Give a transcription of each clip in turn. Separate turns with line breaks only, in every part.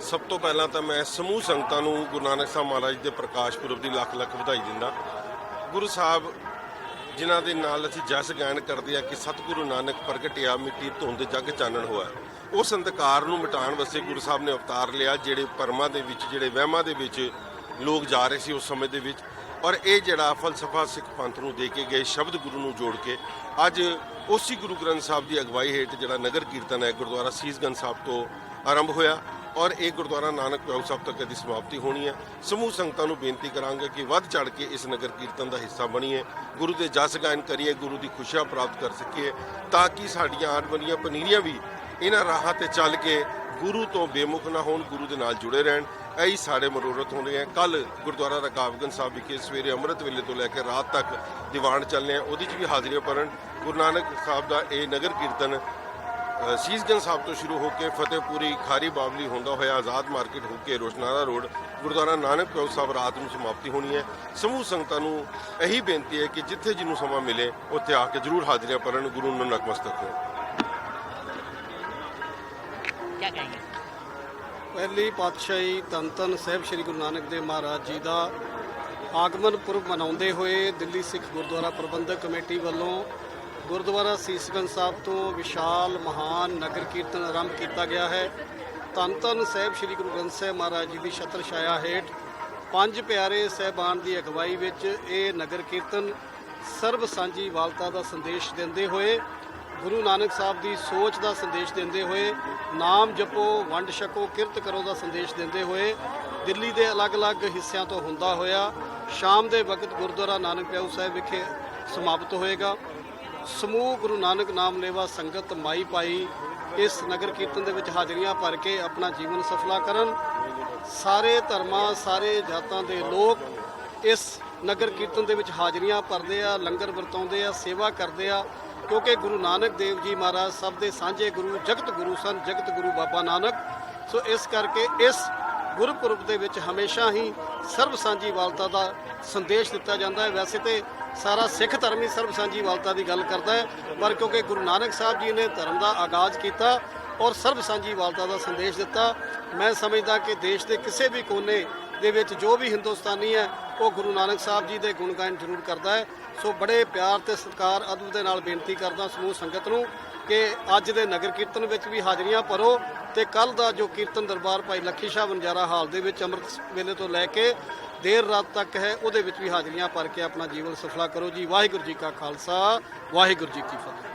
ਸਭ ਤੋਂ ਪਹਿਲਾਂ ਤਾਂ ਮੈਂ ਸਮੂਹ ਸੰਗਤਾਂ ਨੂੰ ਗੁਰੂ ਨਾਨਕ ਸਾਹਿਬ ਮਹਾਰਾਜ ਦੇ ਪ੍ਰਕਾਸ਼ ਪੁਰਬ ਦੀ ਲੱਖ ਲੱਖ ਵਧਾਈ ਦਿੰਦਾ। ਗੁਰੂ ਸਾਹਿਬ ਜਿਨ੍ਹਾਂ ਦੇ ਨਾਲ ਅਸੀਂ ਜਸ ਗਾਇਨ ਕਰਦੇ ਆ ਕਿ ਸਤਿਗੁਰੂ ਨਾਨਕ ਪ੍ਰਗਟਿਆ ਮਿੱਟੀ ਧੁੰਦ ਜਗ ਚਾਨਣ ਹੋਇਆ ਉਸ ਅੰਧਕਾਰ ਨੂੰ ਮਿਟਾਉਣ ਵਾਸਤੇ ਗੁਰੂ ਸਾਹਿਬ ਨੇ ਅਵਤਾਰ ਲਿਆ, ਜਿਹੜੇ ਪਰਮਾਂ ਦੇ ਵਿੱਚ, ਜਿਹੜੇ ਵਹਿਮਾਂ ਦੇ ਵਿੱਚ ਲੋਕ ਜਾ ਰਹੇ ਸੀ ਉਸ ਸਮੇਂ ਦੇ ਵਿੱਚ। ਔਰ ਇਹ ਜਿਹੜਾ ਫਲਸਫਾ ਸਿੱਖ ਪੰਥ ਨੂੰ ਦੇ ਕੇ ਗਏ ਸ਼ਬਦ ਗੁਰੂ ਨੂੰ ਜੋੜ ਕੇ, ਅੱਜ ਉਸੇ ਗੁਰੂ ਗ੍ਰੰਥ ਸਾਹਿਬ ਦੀ ਅਗਵਾਈ ਹੇਠ ਜਿਹੜਾ ਨਗਰ ਕੀਰਤਨ ਹੈ ਗੁਰਦੁਆਰਾ ਸੀਸਗੰਜ ਸਾਹਿਬ ਤੋਂ ਆਰੰਭ ਹੋਇਆ ਔਰ ਇਹ ਗੁਰਦੁਆਰਾ ਨਾਨਕ ਪਿਆਉ ਸਾਹਿਬ ਤੱਕ ਇਹਦੀ ਸਮਾਪਤੀ ਹੋਣੀ ਹੈ। ਸਮੂਹ ਸੰਗਤਾਂ ਨੂੰ ਬੇਨਤੀ ਕਰਾਂਗੇ ਕਿ ਵੱਧ ਚੜ ਕੇ ਇਸ ਨਗਰ ਕੀਰਤਨ ਦਾ ਹਿੱਸਾ ਬਣੀਏ। ਗੁਰੂ ਦੇ ਜਸ ਗਾਇਨ ਕਰੀਏ, ਗੁਰੂ ਦੀ ਖੁਸ਼ੀਆਂ ਪ੍ਰਾਪਤ ਕਰ ਸਕੀਏ ਤਾਂ ਕਿ ਸਾਡੀਆਂ ਆਉਣ ਵਾਲੀਆਂ ਪਨੀਰੀਆਂ ਵੀ ਇਹਨਾਂ ਰਾਹਾਂ ਤੇ ਚੱਲ ਕੇ ਗੁਰੂ ਤੋਂ ਬੇਮੁਖ ਨਾ ਹੋਣ, ਗੁਰੂ ਦੇ ਨਾਲ ਜੁੜੇ ਰਹਿਣ। ਇਹੀ ਸਾਡੇ ਮਨੋਰਥ ਹੁੰਦੇ ਆ। ਕੱਲ ਗੁਰਦੁਆਰਾ ਰਕਾਬਗੰਜ ਸਾਹਿਬ ਵਿਖੇ ਸਵੇਰੇ ਅੰਮ੍ਰਿਤ ਵੇਲੇ ਤੋਂ ਲੈ ਕੇ ਰਾਤ ਤੱਕ ਦੀਵਾਨ ਚੱਲਨੇ ਆ। ਉਹਦੇ 'ਚ ਵੀ ਹਾਜ਼ਰੀਆਂ ਭਰਨ। ਗੁਰੂ ਨਾਨਕ ਸਾਹਿਬ ਦਾ ਇਹ ਨਗਰ ਕੀਰਤਨ ਸੀਸਗੰਜ ਸਾਹਿਬ ਤੋਂ ਸ਼ੁਰੂ ਹੋ ਕੇ ਫਤਿਹਪੁਰੀ ਖਾਰੀ ਬਾਵਲੀ ਹੁੰਦਾ ਹੋਇਆ ਆਜ਼ਾਦ ਮਾਰਕੀਟ ਹੋ ਕੇ ਰੋਸ਼ਨਾਰਾ ਰੋਡ ਗੁਰਦੁਆਰਾ ਨਾਨਕ ਕੌਰ ਸਾਹਿਬ ਰਾਤ ਨੂੰ ਸਮਾਪਤੀ ਹੋਣੀ ਹੈ। ਸਮੂਹ ਸੰਗਤਾਂ ਨੂੰ ਇਹੀ ਬੇਨਤੀ ਹੈ ਕਿ ਜਿੱਥੇ ਜਿਹਨੂੰ ਸਮਾਂ ਮਿਲੇ ਉੱਥੇ ਆ ਕੇ ਜ਼ਰੂਰ ਹਾਜ਼ਰੀਆਂ ਭਰਨ ਗੁਰੂ ਨੂੰ ਨਕਮਸਤਕ ਹੋਣ
ਪਹਿਲੀ ਪਾਤਸ਼ਾਹੀ ਤਨ ਤਨ ਸਾਹਿਬ ਸ੍ਰੀ ਗੁਰੂ ਨਾਨਕ ਦੇਵ ਮਹਾਰਾਜ ਜੀ ਦਾ ਆਗਮਨ ਪੁਰਬ ਮਨਾਉਂਦੇ ਹੋਏ ਦਿੱਲੀ ਸਿੱਖ ਗੁਰਦੁਆਰਾ ਪ੍ਰਬੰਧਕ ਕਮੇਟੀ ਵੱਲੋਂ ਗੁਰਦੁਆਰਾ ਸੀਸਗੰਜ ਸਾਹਿਬ ਤੋਂ ਵਿਸ਼ਾਲ, ਮਹਾਨ ਨਗਰ ਕੀਰਤਨ ਆਰੰਭ ਕੀਤਾ ਗਿਆ ਹੈ। ਧੰਨ ਧੰਨ ਸਾਹਿਬ ਸ੍ਰੀ ਗੁਰੂ ਗ੍ਰੰਥ ਸਾਹਿਬ ਮਹਾਰਾਜ ਜੀ ਦੀ ਛਤਰ ਛਾਇਆ ਹੇਠ ਪੰਜ ਪਿਆਰੇ ਸਹਿਬਾਨ ਦੀ ਅਗਵਾਈ ਵਿੱਚ ਇਹ ਨਗਰ ਕੀਰਤਨ ਸਰਬ ਸਾਂਝੀ ਵਾਲਤਾ ਦਾ ਸੰਦੇਸ਼ ਦਿੰਦੇ ਹੋਏ, ਗੁਰੂ ਨਾਨਕ ਸਾਹਿਬ ਦੀ ਸੋਚ ਦਾ ਸੰਦੇਸ਼ ਦਿੰਦੇ ਹੋਏ, ਨਾਮ ਜਪੋ, ਵੰਡ ਛਕੋ, ਕਿਰਤ ਕਰੋ ਦਾ ਸੰਦੇਸ਼ ਦਿੰਦੇ ਹੋਏ, ਦਿੱਲੀ ਦੇ ਅਲੱਗ-ਅਲੱਗ ਹਿੱਸਿਆਂ ਤੋਂ ਹੁੰਦਾ ਹੋਇਆ, ਸ਼ਾਮ ਦੇ ਵਕਤ ਗੁਰਦੁਆਰਾ ਨਾਨਕ ਪਿਆਊ ਸਾਹਿਬ ਵਿਖੇ ਸਮਾਪਤ ਹੋਏਗਾ। ਸਮੂਹ ਗੁਰੂ ਨਾਨਕ ਨਾਮ ਲੇਵਾ ਸੰਗਤ ਮਾਈ ਪਾਈ ਇਸ ਨਗਰ ਕੀਰਤਨ ਦੇ ਵਿੱਚ ਹਾਜ਼ਰੀਆਂ ਭਰ ਕੇ ਆਪਣਾ ਜੀਵਨ ਸਫਲਾ ਕਰਨ। ਸਾਰੇ ਧਰਮਾਂ, ਸਾਰੇ ਜਾਤਾਂ ਦੇ ਲੋਕ ਇਸ ਨਗਰ ਕੀਰਤਨ ਦੇ ਵਿੱਚ ਹਾਜ਼ਰੀਆਂ ਭਰਦੇ ਆ, ਲੰਗਰ ਵਰਤਾਉਂਦੇ ਆ, ਸੇਵਾ ਕਰਦੇ ਆ। ਕਿਉਂਕਿ ਗੁਰੂ ਨਾਨਕ ਦੇਵ ਜੀ ਮਹਾਰਾਜ ਸਭ ਦੇ ਸਾਂਝੇ ਗੁਰੂ, ਜਗਤ ਗੁਰੂ ਸਨ, ਜਗਤ ਗੁਰੂ ਬਾਬਾ ਨਾਨਕ। ਸੋ ਇਸ ਕਰਕੇ ਇਸ ਗੁਰਪੁਰਬ ਦੇ ਵਿੱਚ ਹਮੇਸ਼ਾ ਹੀ ਸਰਬ ਸਾਂਝੀ ਵਾਲਤਾ ਦਾ ਸੰਦੇਸ਼ ਦਿੱਤਾ ਜਾਂਦਾ ਹੈ। ਵੈਸੇ ਤੇ ਸਾਰਾ ਸਿੱਖ ਧਰਮ ਹੀ ਸਰਬ ਸਾਂਝੀ ਵਾਲਤਾ ਦੀ ਗੱਲ ਕਰਦਾ ਹੈ। ਪਰ ਕਿਉਂਕਿ ਗੁਰੂ ਨਾਨਕ ਸਾਹਿਬ ਜੀ ਨੇ ਧਰਮ ਦਾ ਆਗਾਜ਼ ਕੀਤਾ ਔਰ ਸਰਬ ਸਾਂਝੀ ਵਾਲਤਾ ਦਾ ਸੰਦੇਸ਼ ਦਿੱਤਾ, ਮੈਂ ਸਮਝਦਾ ਕਿ ਦੇਸ਼ ਦੇ ਕਿਸੇ ਵੀ ਕੋਨੇ ਦੇ ਵਿੱਚ ਜੋ ਵੀ ਹਿੰਦੁਸਤਾਨੀ ਹੈ, ਉਹ ਗੁਰੂ ਨਾਨਕ ਸਾਹਿਬ ਜੀ ਦੇ ਗੁਣ ਗਾਇਨ ਜ਼ਰੂਰ ਕਰਦਾ ਹੈ। ਸੋ ਬੜੇ ਪਿਆਰ ਤੇ ਸਤਿਕਾਰ ਅਦਬ ਦੇ ਨਾਲ ਬੇਨਤੀ ਕਰਦਾ ਸਮੂਹ ਸੰਗਤ ਨੂੰ ਕਿ ਅੱਜ ਦੇ ਨਗਰ ਕੀਰਤਨ ਵਿੱਚ ਵੀ ਹਾਜ਼ਰੀਆਂ ਭਰੋ ਤੇ ਕੱਲ ਦਾ ਜੋ ਕੀਰਤਨ ਦਰਬਾਰ ਭਾਈ ਲੱਖੀ ਸ਼ਾਹ ਵਣਜਾਰਾ ਹਾਲ ਦੇ ਵਿੱਚ ਅੰਮ੍ਰਿਤ ਵੇਲੇ ਤੋਂ ਲੈ ਕੇ ਦੇਰ ਰਾਤ ਤੱਕ ਹੈ ਉਹਦੇ ਵਿੱਚ ਵੀ ਹਾਜ਼ਰੀਆਂ ਭਰ ਕੇ ਆਪਣਾ ਜੀਵਨ ਸਫਲਾ ਕਰੋ ਜੀ ਵਾਹਿਗੁਰੂ ਜੀ ਕਾ ਖਾਲਸਾ ਵਾਹਿਗੁਰੂ ਜੀ ਕੀ ਫਤਿਹ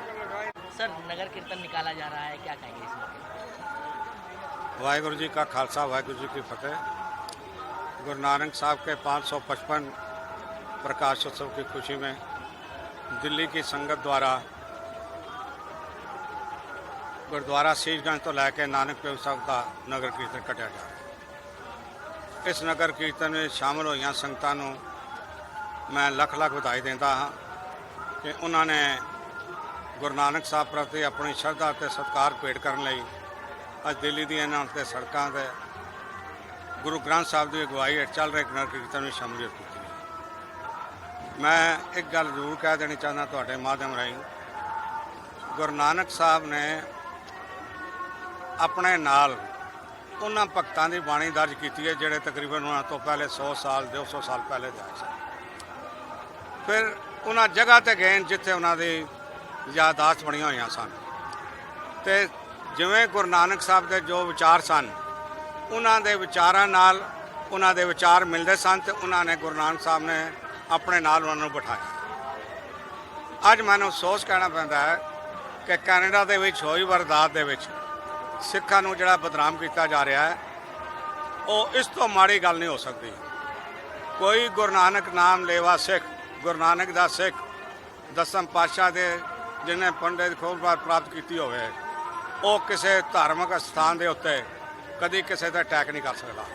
सर नगर कीर्तन निकाला जा रहा है क्या कहेंगे इस मौके
वाहिगुरु जी का खालसा वाहिगुरु जी की फतेह गुरु नानक साहब के 555 प्रकाशोत्सव की खुशी में दिल्ली की संगत द्वारा गुरुद्वारा शीशगंज तो लैके नानक पेव साहब का नगर कीर्तन कटिया जा रहा है ਇਸ ਨਗਰ ਕੀਰਤਨ ਵਿੱਚ ਸ਼ਾਮਲ ਹੋਈਆਂ ਸੰਗਤਾਂ ਨੂੰ ਮੈਂ ਲੱਖ ਲੱਖ ਵਧਾਈ ਦਿੰਦਾ ਹਾਂ ਕਿ ਉਹਨਾਂ ਨੇ ਗੁਰੂ ਨਾਨਕ ਸਾਹਿਬ ਪ੍ਰਤੀ ਆਪਣੀ ਸ਼ਰਧਾ ਤੇ ਸਤਿਕਾਰ ਭੇਟ ਕਰਨ ਲਈ ਅੱਜ ਦਿੱਲੀ ਦੀਆਂ ਇਹਨਾਂ ਤੇ ਸੜਕਾਂ ਤੇ ਗੁਰੂ ਗ੍ਰੰਥ ਸਾਹਿਬ ਦੀ ਅਗਵਾਈ ਹੇਠ ਚੱਲ ਰਹੇ ਨਗਰ ਕੀਰਤਨ ਵਿੱਚ ਸ਼ਮੂਲੀਅਤ ਕੀਤੀ ਮੈਂ ਇੱਕ ਗੱਲ ਜ਼ਰੂਰ ਕਹਿ ਦੇਣੀ ਚਾਹੁੰਦਾ ਤੁਹਾਡੇ ਮਾਧਿਅਮ ਰਾਹੀਂ। ਗੁਰੂ ਨਾਨਕ ਸਾਹਿਬ ਨੇ ਆਪਣੇ ਨਾਲ ਉਹਨਾਂ ਭਗਤਾਂ ਦੀ ਬਾਣੀ ਦਰਜ ਕੀਤੀ ਹੈ, ਜਿਹੜੇ ਤਕਰੀਬਨ ਉਹਨਾਂ ਤੋਂ ਪਹਿਲੇ 100 ਸਾਲ 200 ਸਾਲ ਪਹਿਲੇ ਦੇ ਆਏ ਸਨ। ਫਿਰ ਉਹਨਾਂ ਜਗ੍ਹਾ ਤੇ ਗਏ ਜਿੱਥੇ ਉਹਨਾਂ ਦੀ ਯਾਦਾਸ਼ਤ ਬਣੀਆਂ ਹੋਈਆਂ ਸਨ। ਤੇ ਜਿਵੇਂ ਗੁਰੂ ਨਾਨਕ ਸਾਹਿਬ ਦੇ ਜੋ ਵਿਚਾਰ ਸਨ, ਉਹਨਾਂ ਦੇ ਵਿਚਾਰਾਂ ਨਾਲ ਉਹਨਾਂ ਦੇ ਵਿਚਾਰ ਮਿਲਦੇ ਸਨ ਤੇ ਉਹਨਾਂ ਨੇ ਗੁਰੂ ਨਾਨਕ ਸਾਹਿਬ ਨੇ ਆਪਣੇ ਨਾਲ ਉਹਨਾਂ ਨੂੰ ਬਿਠਾਇਆ। ਅੱਜ ਮੈਨੂੰ ਅਫਸੋਸ ਕਹਿਣਾ ਪੈਂਦਾ ਹੈ ਕਿ ਕੈਨੇਡਾ ਦੇ ਵਿੱਚ ਹੋਈ ਵਾਰਦਾਤ ਦੇ ਵਿੱਚ ਸਿੱਖਾਂ ਨੂੰ ਜਿਹੜਾ ਬਦਨਾਮ ਕੀਤਾ ਜਾ ਰਿਹਾ ਹੈ, ਉਹ ਇਸ ਤੋਂ ਮਾੜੀ ਗੱਲ ਨਹੀਂ ਹੋ ਸਕਦੀ। ਕੋਈ ਗੁਰੂ ਨਾਨਕ ਨਾਮ ਲੇਵਾ ਸਿੱਖ, ਗੁਰੂ ਨਾਨਕ ਦਾ ਸਿੱਖ, ਦਸਮ ਪਾਤਸ਼ਾਹ ਦੇ ਜਿਹਨੇ ਪੰਡਿਤ ਖੋਲਬਾਰ ਪ੍ਰਾਪਤ ਕੀਤੀ ਹੋਵੇ, ਉਹ ਕਿਸੇ ਧਾਰਮਿਕ ਸਥਾਨ ਦੇ ਉੱਤੇ ਕਦੀ ਕਿਸੇ ਤੇ ਅਟੈਕ ਨਹੀਂ ਕਰ ਸਕਦਾ।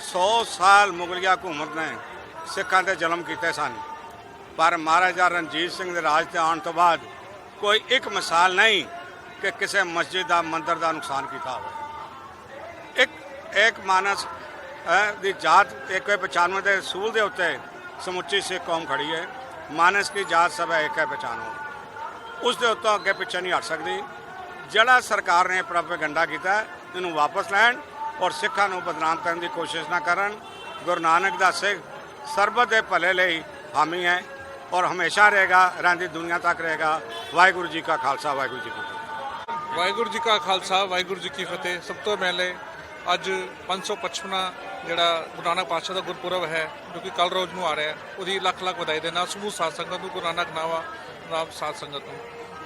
100 ਸਾਲ ਮੁਗਲਿਆ ਹਕੂਮਤ ਨੇ ਸਿੱਖਾਂ ਤੇ ਜ਼ੁਲਮ ਕੀਤੇ ਸਨ। ਪਰ ਮਹਾਰਾਜਾ ਰਣਜੀਤ ਸਿੰਘ ਦੇ ਰਾਜ ਤੇ ਆਉਣ ਤੋਂ ਬਾਅਦ ਕੋਈ ਇੱਕ ਮਿਸਾਲ ਨਹੀਂ ਕਿ ਕਿਸੇ ਮਸਜਿਦ ਦਾ ਮੰਦਰ ਦਾ ਨੁਕਸਾਨ ਕੀਤਾ ਹੋਵੇ। ਇੱਕ ਇੱਕ ਮਾਨਸ ਦੀ ਜਾਤ 195 ਦੇ ਸੂਲ ਦੇ ਉੱਤੇ ਸਮੁੱਚੀ ਸਿੱਖ ਕੌਮ ਖੜੀ ਹੈ। ਮਾਨਸ ਕੀ ਜਾਤ ਸਭ ਹੈ ਇੱਕ ਹੈ ਪਛਾਣੋ ਉਸ ਦੇ ਉੱਤੋਂ ਅੱਗੇ ਪਿੱਛੇ ਨਹੀਂ ਹਟ ਸਕਦੀ। ਜਿਹੜਾ ਸਰਕਾਰ ਨੇ ਪ੍ਰੋਪੇਗੰਡਾ ਕੀਤਾ, ਇਹਨੂੰ ਵਾਪਸ ਲੈਣ ਔਰ ਸਿੱਖਾਂ ਨੂੰ ਬਦਨਾਮ ਕਰਨ ਦੀ ਕੋਸ਼ਿਸ਼ ਨਾ ਕਰਨ। ਗੁਰੂ ਨਾਨਕ ਦਾ ਸਿੱਖ ਸਰਬਤ ਦੇ ਭਲੇ ਲਈ ਹਾਮੀ ਹੈ ਔਰ ਹਮੇਸ਼ਾ ਰਹੇਗਾ, ਰਹਿੰਦੀ ਦੁਨੀਆ ਤੱਕ ਰਹੇਗਾ। ਵਾਹਿਗੁਰੂ ਜੀ ਕਾ ਖਾਲਸਾ, ਵਾਹਿਗੁਰੂ ਜੀ ਕੀ
ਵਾਹਿਗੁਰੂ ਜੀ ਕਾ ਖਾਲਸਾ, ਵਾਹਿਗੁਰੂ ਜੀ ਕੀ ਫਤਿਹ। ਸਭ ਤੋਂ ਪਹਿਲੇ ਅੱਜ 555 ਜਿਹੜਾ ਗੁਰੂ ਨਾਨਕ ਪਾਤਸ਼ਾਹ ਦਾ ਗੁਰਪੁਰਬ ਹੈ, ਜੋ ਕਿ ਕੱਲ ਰੋਜ਼ ਨੂੰ ਆ ਰਿਹਾ ਹੈ, ਉਹਦੀ ਲੱਖ ਲੱਖ ਵਧਾਈ ਦੇ ਨਾਲ ਸਮੂਹ ਸਾਧ ਸੰਗਤ ਨੂੰ, ਗੁਰੂ ਨਾਨਕ ਨਾਵਾ ਨਾਮ ਸਾਧ ਸੰਗਤ ਨੂੰ।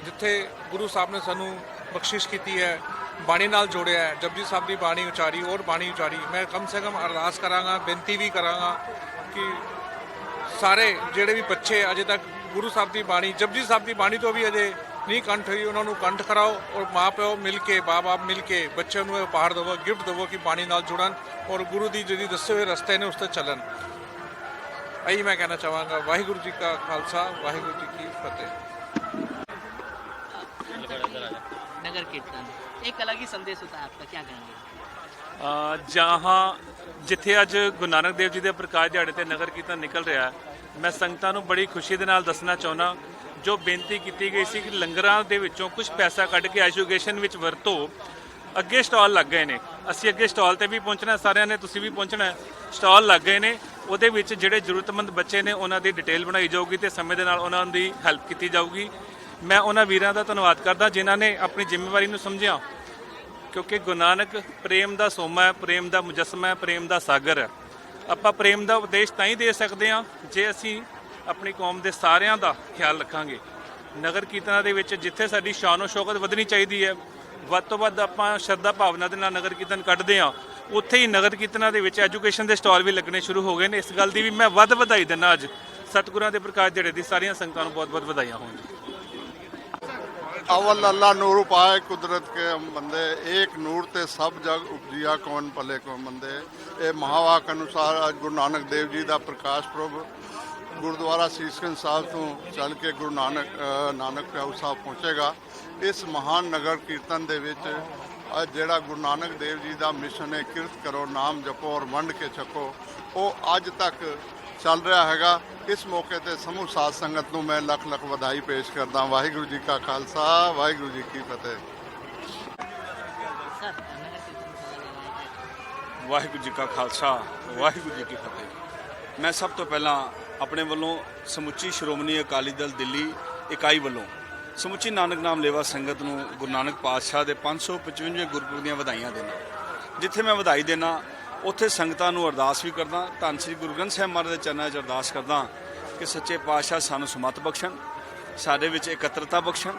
ਜਿੱਥੇ ਗੁਰੂ ਸਾਹਿਬ ਨੇ ਸਾਨੂੰ ਬਖਸ਼ਿਸ਼ ਕੀਤੀ ਹੈ, ਬਾਣੀ ਨਾਲ ਜੋੜਿਆ ਹੈ, ਜਪਜੀ ਸਾਹਿਬ ਦੀ ਬਾਣੀ ਉਚਾਰੀ ਔਰ ਬਾਣੀ ਉਚਾਰੀ। ਮੈਂ ਕਮ ਸੇ ਕਮ ਅਰਦਾਸ ਕਰਾਂਗਾ, ਬੇਨਤੀ ਵੀ ਕਰਾਂਗਾ ਕਿ ਸਾਰੇ ਜਿਹੜੇ ਵੀ ਬੱਚੇ ਅਜੇ ਤੱਕ ਗੁਰੂ ਸਾਹਿਬ ਦੀ ਬਾਣੀ, ਜਪਜੀ ਸਾਹਿਬ ਦੀ ਬਾਣੀ ਤੋਂ ਵੀ ਅਜੇ ਨਹੀਂ ਕੰਠ ਹੋਈ ਉਹਨਾਂ ਨੂੰ ਕੰਠ ਕਰਾਓ ਔਰ ਮਾਪਿਓ ਮਿਲ ਕੇ ਬਾਪ ਮਿਲ ਕੇ ਬੱਚਿਆਂ ਨੂੰ ਇਹ ਉਪਹਾਰ ਦੇਵੋ ਗਿਫਟ ਦੇਵੋ ਕਿ ਬਾਣੀ ਨਾਲ ਜੁੜਨ ਔਰ ਗੁਰੂ ਦੀ ਜਿਹੜੀ ਦੱਸੇ ਹੋਏ ਰਸਤੇ ਨੇ ਉਸ ਤੇ ਚੱਲਣ ਇਹੀ ਮੈਂ ਕਹਿਣਾ ਚਾਹਾਂਗਾ ਵਾਹਿਗੁਰੂ ਜੀ ਕਾ ਖਾਲਸਾ ਵਾਹਿਗੁਰੂ ਜੀ ਕੀ ਫਤਿਹ
नगर कीर्तन एक अलग ही संदेश होता है आपका क्या कहेंगे
ਅ, ਜਹਾਂ ਜਿੱਥੇ ਅੱਜ ਗੁਰੂ ਨਾਨਕ ਦੇਵ ਜੀ ਦੇ ਪ੍ਰਕਾਸ਼ ਦਿਹਾੜੇ ਤੇ ਨਗਰ ਕੀਰਤਨ ਨਿਕਲ ਰਿਹਾ ਹੈ ਮੈਂ ਸੰਗਤਾਂ ਨੂੰ ਬੜੀ ਖੁਸ਼ੀ ਦੇ ਨਾਲ ਦੱਸਣਾ ਚਾਹੁੰਦਾ ਜੋ ਬੇਨਤੀ ਕੀਤੀ ਗਈ ਸੀ ਕਿ ਲੰਗਰਾਂ ਦੇ ਵਿੱਚੋਂ ਕੁਝ ਪੈਸਾ ਕੱਢ ਕੇ ਐਜੂਕੇਸ਼ਨ ਵਿੱਚ ਵਰਤੋ, ਅੱਗੇ ਸਟਾਲ ਲੱਗ ਗਏ ਨੇ। ਅਸੀਂ ਅੱਗੇ ਸਟਾਲ ਤੇ ਵੀ ਪਹੁੰਚਣਾ, ਸਾਰਿਆਂ ਨੇ ਤੁਸੀਂ ਵੀ ਪਹੁੰਚਣਾ, ਸਟਾਲ ਲੱਗ ਗਏ ਨੇ। ਉਹਦੇ ਵਿੱਚ ਜਿਹੜੇ ਜ਼ਰੂਰਤਮੰਦ ਬੱਚੇ ਨੇ, ਉਹਨਾਂ ਦੀ ਡਿਟੇਲ ਬਣਾਈ ਜਾਊਗੀ ਤੇ ਸਮੇਂ ਦੇ ਨਾਲ ਉਹਨਾਂ ਦੀ ਹੈਲਪ ਕੀਤੀ ਜਾਊਗੀ। ਮੈਂ ਉਹਨਾਂ ਵੀਰਾਂ ਦਾ ਧੰਨਵਾਦ ਕਰਦਾ, ਜਿਨ੍ਹਾਂ ਨੇ ਆਪਣੀ ਜ਼ਿੰਮੇਵਾਰੀ ਨੂੰ ਸਮਝਿਆ। ਕਿਉਂਕਿ ਗੁਰੂ ਨਾਨਕ ਪ੍ਰੇਮ ਦਾ ਸੋਮਾ ਹੈ, ਪ੍ਰੇਮ ਦਾ ਮੁਜੱਸਮਾ ਹੈ, ਪ੍ਰੇਮ ਦਾ ਸਾਗਰ ਹੈ। ਆਪਾਂ ਪ੍ਰੇਮ ਦਾ ਉਪਦੇਸ਼ ਤਾਂ ਹੀ ਦੇ ਸਕਦੇ ਹਾਂ, ਜੇ ਅਸੀਂ ਆਪਣੀ ਕੌਮ ਦੇ ਸਾਰਿਆਂ ਦਾ ਖਿਆਲ ਰੱਖਾਂਗੇ। ਨਗਰ ਕੀਰਤਨਾਂ ਦੇ ਵਿੱਚ ਜਿੱਥੇ ਸਾਡੀ ਸ਼ਾਨੋ ਸ਼ੌਕਤ ਵਧਣੀ ਚਾਹੀਦੀ ਹੈ, ਵੱਧ ਤੋਂ ਵੱਧ ਆਪਾਂ ਸ਼ਰਧਾ ਭਾਵਨਾ ਦੇ ਨਾਲ ਨਗਰ ਕੀਰਤਨ ਕੱਢਦੇ ਆ ਉੱਥੇ ਹੀ ਨਗਰ ਕੀਰਤਨਾਂ ਦੇ ਵਿੱਚ ਐਜੂਕੇਸ਼ਨ ਦੇ ਸਟਾਲ ਵੀ ਲੱਗਣੇ ਸ਼ੁਰੂ ਹੋ ਗਏ ਨੇ। ਇਸ ਗੱਲ ਦੀ ਵੀ ਮੈਂ ਵੱਧ ਵਧਾਈ ਦਿੰਦਾ ਅੱਜ। ਸਤਿਗੁਰਾਂ ਦੇ ਪ੍ਰਕਾਸ਼ ਜਿਹੜੇ ਦੀ ਸਾਰੀਆਂ ਸੰਗਤਾਂ ਨੂੰ ਬਹੁਤ ਬਹੁਤ ਵਧਾਈਆਂ ਹੋਣ
ਅਵਲ ਅੱਲਾ ਨੂਰ ਪਾਏ ਕੁਦਰਤ ਕੇ ਹਮ ਬੰਦੇ ਇੱਕ ਨੂਰ ਤੇ ਸਭ ਜਗ ਉਪਜਿਆ ਕੌਣ ਭਲੇ ਕੋ ਮੰਦੇ। ਇਹ ਮਹਾਵਾਕ ਅਨੁਸਾਰ ਅੱਜ ਗੁਰੂ ਨਾਨਕ ਦੇਵ ਜੀ ਦਾ ਪ੍ਰਕਾਸ਼ ਪ੍ਰਭ ਗੁਰਦੁਆਰਾ ਸ੍ਰੀਸਕੰਦ ਸਾਹਿਬ ਤੋਂ ਚੱਲ ਕੇ ਗੁਰੂ ਨਾਨਕ ਨਾਨਕ ਪਿਆਉ ਸਾਹਿਬ ਪਹੁੰਚੇਗਾ। ਇਸ ਮਹਾਨ ਨਗਰ ਕੀਰਤਨ ਦੇ ਵਿੱਚ ਜਿਹੜਾ ਗੁਰੂ ਨਾਨਕ ਦੇਵ ਜੀ ਦਾ ਮਿਸ਼ਨ ਹੈ, ਕਿਰਤ ਕਰੋ, ਨਾਮ ਜਪੋ ਔਰ ਵੰਡ ਕੇ ਛਕੋ, ਉਹ ਅੱਜ ਤੱਕ ਚੱਲ ਰਿਹਾ ਹੈਗਾ। ਇਸ ਮੌਕੇ ਤੇ ਸਮੂਹ ਸਾਧ ਸੰਗਤ ਨੂੰ ਮੈਂ ਲੱਖ ਲੱਖ ਵਧਾਈ ਪੇਸ਼ ਕਰਦਾ ਵਾਹਿਗੁਰੂ ਜੀ ਕਾ ਖਾਲਸਾ, ਵਾਹਿਗੁਰੂ ਜੀ ਕੀ ਫਤਿਹ।
ਵਾਹਿਗੁਰੂ ਜੀ ਕਾ ਖਾਲਸਾ, ਵਾਹਿਗੁਰੂ ਜੀ ਕੀ ਫਤਿਹ। ਮੈਂ ਸਭ ਤੋਂ ਪਹਿਲਾਂ ਆਪਣੇ ਵੱਲੋਂ ਸਮੁੱਚੀ ਸ਼੍ਰੋਮਣੀ ਅਕਾਲੀ ਦਲ ਦਿੱਲੀ ਇਕਾਈ ਵੱਲੋਂ ਸਮੁੱਚੀ ਨਾਨਕ ਨਾਮ ਲੇਵਾ ਸੰਗਤ ਨੂੰ ਗੁਰੂ ਨਾਨਕ ਪਾਤਸ਼ਾਹ ਦੇ 555 ਗੁਰਪੁਰਬ ਦੀਆਂ ਵਧਾਈਆਂ ਦੇਣਾ ਜਿੱਥੇ ਮੈਂ ਵਧਾਈ ਦੇਣਾ ਉੱਥੇ ਸੰਗਤਾਂ ਨੂੰ ਅਰਦਾਸ ਵੀ ਕਰਦਾ। ਧੰਨ ਸ੍ਰੀ ਗੁਰੂ ਗ੍ਰੰਥ ਸਾਹਿਬ ਮਹਾਰਾਜ ਦੇ ਚਰਨਾਂ 'ਚ ਅਰਦਾਸ ਕਰਦਾ ਕਿ ਸੱਚੇ ਪਾਤਸ਼ਾਹ ਸਾਨੂੰ ਸਮਤ ਬਖਸ਼ਣ, ਸਾਡੇ ਵਿੱਚ ਇਕੱਤਰਤਾ ਬਖਸ਼ਣ,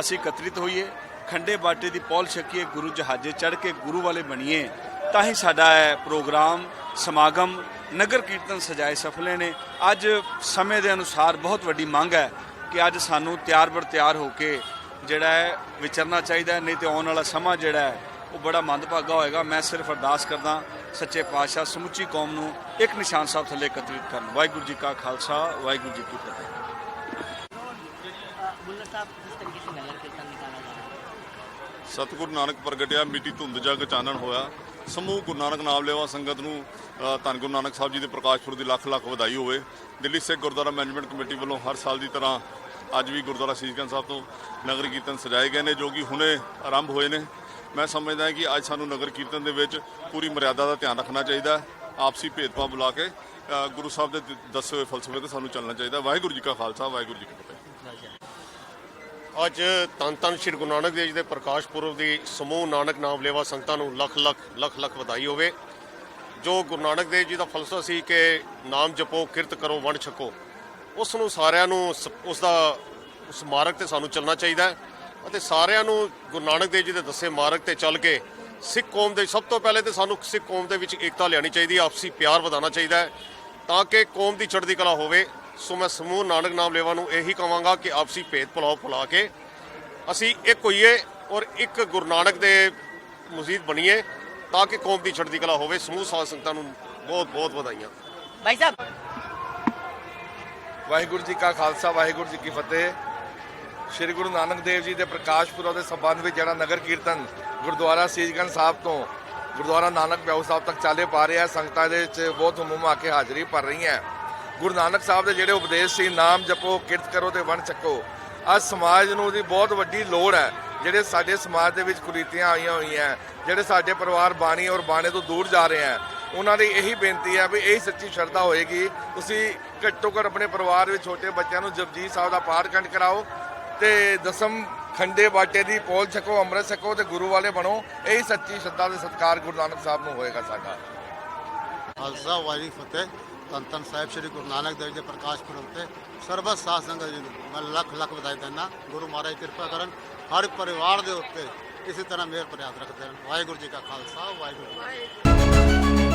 ਅਸੀਂ ਇਕੱਤਰਿਤ ਹੋਈਏ, ਖੰਡੇ ਬਾਟੇ ਦੀ ਪੌਲ ਛਕੀਏ, ਗੁਰੂ ਜਹਾਜ਼ੇ ਚੜ੍ਹ ਕੇ ਗੁਰੂ ਵਾਲੇ ਬਣੀਏ। ਤਾਂ ਹੀ ਸਾਡਾ ਇਹ ਪ੍ਰੋਗਰਾਮ, ਸਮਾਗਮ, ਨਗਰ ਕੀਰਤਨ ਸਜਾਏ ਸਫਲੇ ਨੇ। ਅੱਜ ਸਮੇਂ ਦੇ ਅਨੁਸਾਰ ਬਹੁਤ ਵੱਡੀ ਮੰਗ ਹੈ ਕਿ ਅੱਜ ਸਾਨੂੰ ਤਿਆਰ ਬਰ ਤਿਆਰ ਹੋ ਕੇ ਜਿਹੜਾ ਹੈ ਵਿਚਰਨਾ ਚਾਹੀਦਾ ਨਹੀਂ ਤੇ ਆਉਣ ਵਾਲਾ ਸਮਾਂ ਜਿਹੜਾ ਹੈ, ਉਹ ਬੜਾ ਮੰਦਭਾਗਾ ਹੋਏਗਾ। ਮੈਂ ਸਿਰਫ ਅਰਦਾਸ ਕਰਦਾ ਸੱਚੇ ਪਾਤਸ਼ਾਹ ਸਮੁੱਚੀ ਕੌਮ ਨੂੰ ਇੱਕ ਨਿਸ਼ਾਨ ਸਾਹਿਬ ਥੱਲੇ ਇਕੱਤਰਿਤ ਕਰਨ। ਵਾਹਿਗੁਰੂ ਜੀ ਕਾ ਖਾਲਸਾ, ਵਾਹਿਗੁਰੂ ਜੀ ਕੀ ਫਤਿਹ।
ਸਤਿਗੁਰੂ ਨਾਨਕ ਪ੍ਰਗਟਿਆ, ਮਿੱਟੀ ਧੁੰਦ ਜਗ ਚਾਨਣ ਹੋਇਆ। ਸਮੂਹ ਗੁਰੂ ਨਾਨਕ ਨਾਮ ਲੈਵਾ ਸੰਗਤ ਨੂੰ ਧੰਨ ਗੁਰੂ ਨਾਨਕ ਸਾਹਿਬ ਜੀ ਦੇ ਪ੍ਰਕਾਸ਼ ਪੁਰਬ ਦੀ ਲੱਖ ਲੱਖ ਵਧਾਈ ਹੋਵੇ। ਦਿੱਲੀ ਸਿੱਖ ਗੁਰਦੁਆਰਾ ਮੈਨੇਜਮੈਂਟ ਕਮੇਟੀ ਵੱਲੋਂ ਹਰ ਸਾਲ ਦੀ ਤਰ੍ਹਾਂ ਅੱਜ ਵੀ ਗੁਰਦੁਆਰਾ ਸੀਸਗੰਜ ਸਾਹਿਬ ਤੋਂ ਨਗਰ ਕੀਰਤਨ ਸਜਾਏ ਗਏ ਨੇ, ਜੋ ਕਿ ਹੁਣੇ ਆਰੰਭ ਹੋਏ ਨੇ। ਮੈਂ ਸਮਝਦਾ ਕਿ ਅੱਜ ਸਾਨੂੰ ਨਗਰ ਕੀਰਤਨ ਦੇ ਵਿੱਚ ਪੂਰੀ ਮਰਿਆਦਾ ਦਾ ਧਿਆਨ ਰੱਖਣਾ ਚਾਹੀਦਾ ਆਪਸੀ ਭੇਦਭਾਵ ਬੁਲਾ ਕੇ ਗੁਰੂ ਸਾਹਿਬ ਦੇ ਦੱਸੇ ਹੋਏ ਫਲਸਫੇ ਤੇ ਸਾਨੂੰ ਚੱਲਣਾ ਚਾਹੀਦਾ ਵਾਹਿਗੁਰੂ ਜੀ ਕਾ ਖਾਲਸਾ, ਵਾਹਿਗੁਰੂ ਜੀ ਕੀ ਫਤਿਹ।
ਅੱਜ ਧੰਨ ਧੰਨ ਸ਼੍ਰੀ ਗੁਰੂ ਨਾਨਕ ਦੇਵ ਜੀ ਦੇ ਪ੍ਰਕਾਸ਼ ਪੁਰਬ ਦੀ ਸਮੂਹ ਨਾਨਕ ਨਾਮ ਲੈਵਾ ਸੰਗਤਾਂ ਨੂੰ ਲੱਖ ਲੱਖ ਲੱਖ ਲੱਖ ਵਧਾਈ ਹੋਵੇ। ਜੋ ਗੁਰੂ ਨਾਨਕ ਦੇਵ ਜੀ ਦਾ ਫਲਸਫਾ ਸੀ ਕਿ ਨਾਮ ਜਪੋ, ਕਿਰਤ ਕਰੋ, ਵੰਡ ਛਕੋ, ਉਸ ਨੂੰ ਸਾਰਿਆਂ ਨੂੰ ਸ- ਉਸ ਦਾ, ਉਸ ਮਾਰਗ ਤੇ ਸਾਨੂੰ ਚੱਲਣਾ ਚਾਹੀਦਾ ਅਤੇ ਸਾਰਿਆਂ ਨੂੰ ਗੁਰੂ ਨਾਨਕ ਦੇਵ ਜੀ ਦੇ ਦੱਸੇ ਮਾਰਗ ਤੇ ਚੱਲ ਕੇ ਸਿੱਖ ਕੌਮ ਦੇ, ਸਭ ਤੋਂ ਪਹਿਲੇ ਤੇ ਸਾਨੂੰ ਸਿੱਖ ਕੌਮ ਦੇ ਵਿੱਚ ਏਕਤਾ ਲਿਆਉਣੀ ਚਾਹੀਦੀ ਹੈ, ਆਪਸੀ ਪਿਆਰ ਵਧਾਉਣਾ ਚਾਹੀਦਾ ਹੈ ਤਾਂ ਕਿ ਕੌਮ ਦੀ ਚੜ੍ਹਦੀ ਕਲਾ ਹੋਵੇ। ਸੋ ਮੈਂ ਸਮੂਹ ਨਾਨਕ ਨਾਮ ਲੇਵਾ ਨੂੰ ਇਹੀ ਕਹਾਂਗਾ ਕਿ ਆਪਸੀ ਭੇਦ ਭਲਾਓ ਭੁਲਾ ਕੇ ਅਸੀਂ ਇੱਕ ਹੋਈਏ ਔਰ ਇੱਕ ਗੁਰੂ ਨਾਨਕ ਦੇ ਮਜ਼ੀਦ ਬਣੀਏ ਤਾਂ ਕਿ ਕੌਮ ਦੀ ਛੜਦੀ ਕਲਾ ਹੋਵੇ। ਸਮੂਹ ਸਾਧ ਸੰਗਤਾਂ ਨੂੰ ਬਹੁਤ ਬਹੁਤ ਵਧਾਈਆਂ।
ਭਾਈ ਸਾਹਿਬ।
ਵਾਹਿਗੁਰੂ ਜੀ ਕਾ ਖਾਲਸਾ ਵਾਹਿਗੁਰੂ ਜੀ ਕੀ ਫਤਿਹ। ਸ੍ਰੀ ਗੁਰੂ ਨਾਨਕ ਦੇਵ ਜੀ ਦੇ ਪ੍ਰਕਾਸ਼ ਪੁਰਬ ਦੇ ਸੰਬੰਧ ਵਿੱਚ ਜਿਹੜਾ ਨਗਰ ਕੀਰਤਨ ਗੁਰਦੁਆਰਾ ਸੀਜਗੰਜ ਸਾਹਿਬ ਤੋਂ ਗੁਰਦੁਆਰਾ ਨਾਨਕ ਪਿਆਉ ਸਾਹਿਬ ਤੱਕ ਚਾਲੇ ਪਾ ਰਿਹਾ ਸੰਗਤਾਂ ਦੇ ਵਿੱਚ ਬਹੁਤ ਹਮੂਮ ਆ ਕੇ ਹਾਜ਼ਰੀ ਭਰ ਰਹੀਆਂ ਗੁਰੂ ਨਾਨਕ ਸਾਹਿਬ ਦੇ ਜਿਹੜੇ ਉਪਦੇਸ਼ ਸੀ, ਨਾਮ ਜਪੋ, ਕਿਰਤ ਕਰੋ ਤੇ ਵੰਡ ਚੱਕੋ। ਅੱਜ ਸਮਾਜ ਨੂੰ ਉਹਦੀ ਬਹੁਤ ਵੱਡੀ ਲੋੜ ਹੈ, ਜਿਹੜੇ ਸਾਡੇ ਸਮਾਜ ਦੇ ਵਿੱਚ ਕੁਰੀਤੀਆਂ ਆਈਆਂ ਹੋਈਆਂ, ਜਿਹੜੇ ਸਾਡੇ ਪਰਿਵਾਰ ਬਾਣੀ ਔਰ ਬਾਣੇ ਤੋਂ ਦੂਰ ਜਾ ਰਹੇ ਹੈ, ਉਹਨਾਂ ਦੀ ਇਹੀ ਬੇਨਤੀ ਹੈ ਵੀ ਇਹ ਸੱਚੀ ਸ਼ਰਧਾ ਹੋਏਗੀ। ਤੁਸੀਂ ਘੱਟੋ ਘੱਟ ਆਪਣੇ ਪਰਿਵਾਰ ਵਿੱਚ ਛੋਟੇ ਬੱਚਿਆਂ ਨੂੰ ਜਪਜੀ ਸਾਹਿਬ ਦਾ ਪਾਠ ਕੰਠ ਕਰਾਓ ਤੇ ਦਸਮ ਖੰਡੇ ਬਾਟੇ ਦੀ ਪੋਲ ਛਕੋ, ਅੰਮ੍ਰਿਤ ਛਕੋ ਤੇ ਗੁਰੂ ਵਾਲੇ ਬਣੋ। ਇਹੀ ਸੱਚੀ ਸ਼ਰਧਾ ਤੇ ਸਤਿਕਾਰ ਗੁਰੂ ਨਾਨਕ ਸਾਹਿਬ ਨੂੰ ਹੋਏਗਾ ਸਾਡਾ।
ਖਾਲਸਾ ਵਾਹਿਗੁਰੂ ਫਤਿਹ। ਧੰਨ ਧੰਨ ਸਾਹਿਬ ਸ੍ਰੀ ਗੁਰੂ ਨਾਨਕ ਦੇਵ ਜੀ ਦੇ ਪ੍ਰਕਾਸ਼ ਪੁਰਬ ਤੇ ਸਰਬਤ ਸਾਧ ਸੰਗਤ ਜੀ ਨੂੰ ਮੈਂ ਲੱਖ ਲੱਖ ਵਧਾਈ ਦਿੰਦਾ। ਗੁਰੂ ਮਹਾਰਾਜ ਕਿਰਪਾ ਕਰਨ ਹਰ ਪਰਿਵਾਰ ਦੇ ਉੱਤੇ ਇਸੇ ਤਰ੍ਹਾਂ ਮਿਹਰ ਪ੍ਰਿਆਤ ਰੱਖਦੇ ਰਹਿਣ। ਵਾਹਿਗੁਰੂ ਜੀ ਕਾ ਖਾਲਸਾ, ਵਾਹਿਗੁਰੂ ਜੀ